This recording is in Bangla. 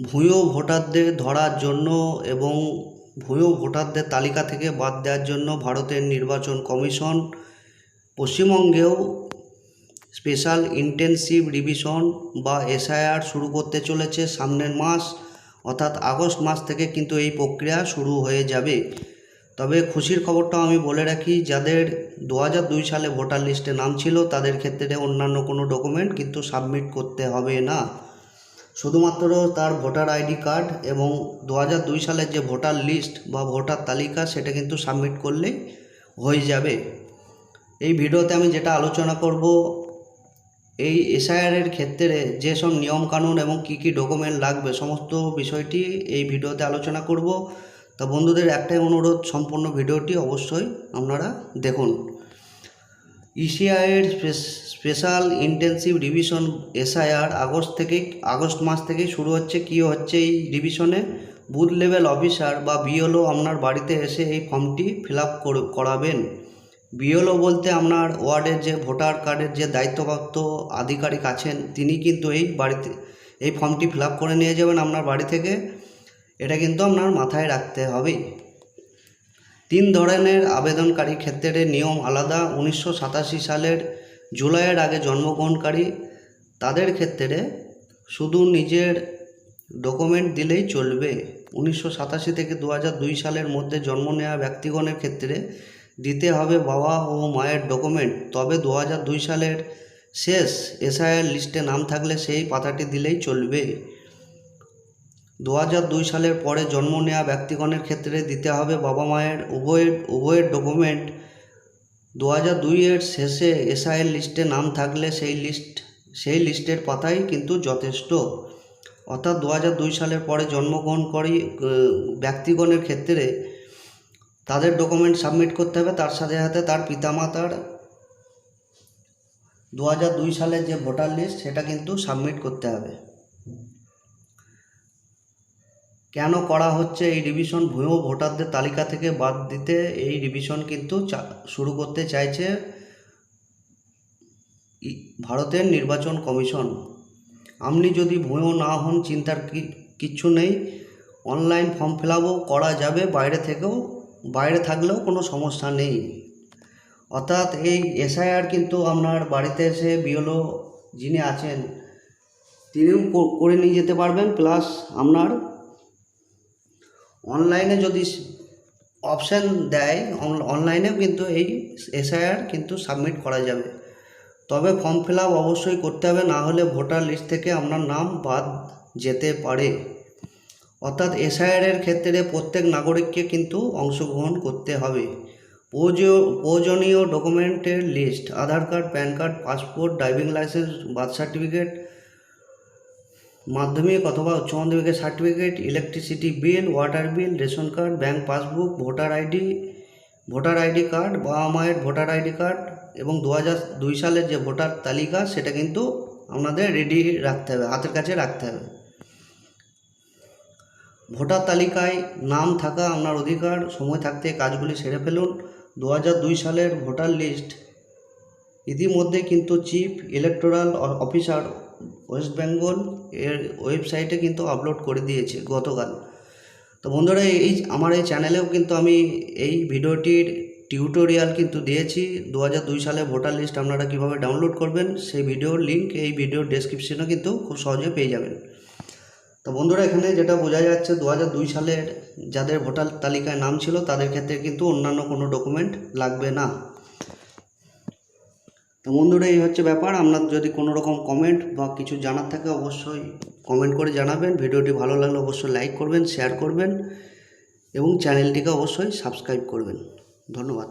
ভুয়ো ভোটারদের ধরার জন্য এবং ভুয়ো ভোটারদের তালিকা থেকে বাদ দেওয়ার জন্য ভারতের নির্বাচন কমিশন পশ্চিমবঙ্গেও স্পেশাল ইন্টেনসিভ রিভিশন বা এসআইআর শুরু করতে চলেছে সামনের মাস, অর্থাৎ আগস্ট মাস থেকে কিন্তু এই প্রক্রিয়া শুরু হয়ে যাবে। তবে খুশির খবরটাও আমি বলে রাখি, যাদের দু দুই সালে ভোটার লিস্টে নাম ছিল, তাদের ক্ষেত্রে অন্যান্য কোনো ডকুমেন্ট কিন্তু সাবমিট করতে হবে না। শুধুমাত্র তার ভোটার আইডি কার্ড এবং দু হাজার দুই সালের যে ভোটার লিস্ট বা ভোটার তালিকা, সেটা কিন্তু সাবমিট করলেই হয়ে যাবে। এই ভিডিওতে আমি যেটা আলোচনা করব, এই এসআইআরের ক্ষেত্রে যে যেসব নিয়মকানুন এবং কী কী ডকুমেন্ট লাগবে, সমস্ত বিষয়টি এই ভিডিওতে আলোচনা করব। তা বন্ধুদের একটাই অনুরোধ, সম্পূর্ণ ভিডিওটি অবশ্যই আপনারা দেখুন। ইসিআইয়ের special intensive revision SIR August থেকে, আগস্ট মাস থেকেই শুরু হচ্ছে। কী হচ্ছে এই রিভিশনে বুথ লেভেল অফিসার বা বিএলও আপনার বাড়িতে এসে এই ফর্মটি ফিল আপ করাবেন। বিএলও বলতে আপনার ওয়ার্ডের যে ভোটার কার্ডের যে দায়িত্বপ্রাপ্ত আধিকারিক আছেন, তিনি কিন্তু এই বাড়িতে, এই ফর্মটি ফিল করে নিয়ে যাবেন আপনার বাড়ি থেকে। এটা কিন্তু আপনার মাথায় রাখতে হবে। তিন ধরনের আবেদনকারী ক্ষেত্রে নিয়ম আলাদা। উনিশশো সাতাশি সালের জুলাইয়ের আগে জন্মগ্রহণকারী তাদের ক্ষেত্রে শুধু নিজের ডকুমেন্ট দিলেই চলবে। উনিশশো সাতাশি থেকে দু হাজার দুই সালের মধ্যে জন্ম নেওয়া ব্যক্তিগণের ক্ষেত্রে দিতে হবে বাবা ও মায়ের ডকুমেন্ট। তবে দু হাজার দুই সালের শেষ এসআইআর লিস্টে নাম থাকলে সেই পাতাটি দিলেই চলবে। দু দুই সালের পরে জন্ম নেওয়া ব্যক্তিগণের ক্ষেত্রে দিতে হবে বাবা মায়ের উভয়ের উভয়ের ডকুমেন্ট। দু হাজার দুইয়ের শেষে এসআইয়ের লিস্টে নাম থাকলে সেই লিস্ট, সেই লিস্টের পাতাই কিন্তু যথেষ্ট। অর্থাৎ দু হাজার দুই সালের পরে জন্মগ্রহণ করি ব্যক্তিগণের ক্ষেত্রে তাদের ডকুমেন্ট সাবমিট করতে হবে, তার সাথে সাথে তার পিতামাতার দু হাজার দুই সালের যে ভোটার লিস্ট, সেটা কিন্তু সাবমিট করতে হবে। কেন করা হচ্ছে এই রিভিশন ভুয়ো ভোটারদের তালিকা থেকে বাদ দিতে এই রিভিশন কিন্তু শুরু করতে চাইছে ভারতের নির্বাচন কমিশন। আপনি যদি ভুয়ো না হন, চিন্তার কিচ্ছু নেই। অনলাইন ফর্ম ফিল করা যাবে বাইরে থেকেও, বাইরে থাকলেও কোনো সমস্যা নেই। অর্থাৎ এই এসআইআর কিন্তু আপনার বাড়িতে এসে বিওলো যিনি আছেন, তিনিও করে নিয়ে যেতে পারবেন, প্লাস আপনার অনলাইনে যদি অপশান দেয় অনলাইনেও কিন্তু এই এসআইআর কিন্তু সাবমিট করা যাবে। তবে ফর্ম ফিল অবশ্যই করতে হবে, না হলে ভোটার লিস্ট থেকে আপনার নাম বাদ যেতে পারে। অর্থাৎ এসআইআরের ক্ষেত্রে প্রত্যেক নাগরিককে কিন্তু অংশগ্রহণ করতে হবে। প্রয়োজনীয় ডকুমেন্টের list Aadhaar card PAN card passport driving licence birth certificate মাধ্যমিক অথবা উচ্চ মাধ্যমিকের certificate electricity bill water bill ration card bank passbook voter ID voter ID card বাবা মায়ের ভোটার আইডি কার্ড এবং দু দুই সালের যে ভোটার তালিকা সেটা কিন্তু আপনাদের রেডি রাখতে হবে, হাতের কাছে রাখতে হবে। ভোটার তালিকায় নাম থাকা আপনার অধিকার, সময় থাকতে কাজগুলি সেরে ফেলুন। দু দুই সালের ভোটার লিস্ট ইতিমধ্যে কিন্তু chief electoral officer West Bengal এর ওয়েবসাইটে কিন্তু আপলোড করে দিয়েছে গতকাল। তো বন্ধুরা, এই আমার এই চ্যানেলেও কিন্তু আমি এই ভিডিওটির টিউটোরিয়াল কিন্তু দিয়েছি। দু হাজার দুই সালে ভোটার লিস্ট আপনারা কীভাবে ডাউনলোড করবেন, সেই ভিডিওর লিঙ্ক এই ভিডিওর ডেসক্রিপশনে কিন্তু খুব সহজে পেয়ে যাবেন। তো বন্ধুরা, এখানে যেটা বোঝা যাচ্ছে দু হাজার দুই সালের যাদের ভোটার তালিকায় নাম ছিল, তাদের ক্ষেত্রে কিন্তু অন্যান্য কোনো ডকুমেন্ট লাগবে না। তো বন্ধুরা, এই হচ্ছে ব্যাপার। আপনার যদি কোনো রকম কমেন্ট বা কিছু জানার থাকে, অবশ্যই কমেন্ট করে জানাবেন। ভিডিওটি ভালো লাগলে অবশ্যই লাইক করবেন শেয়ার করবেন এবং চ্যানেলটিকে অবশ্যই সাবস্ক্রাইব করবেন। ধন্যবাদ।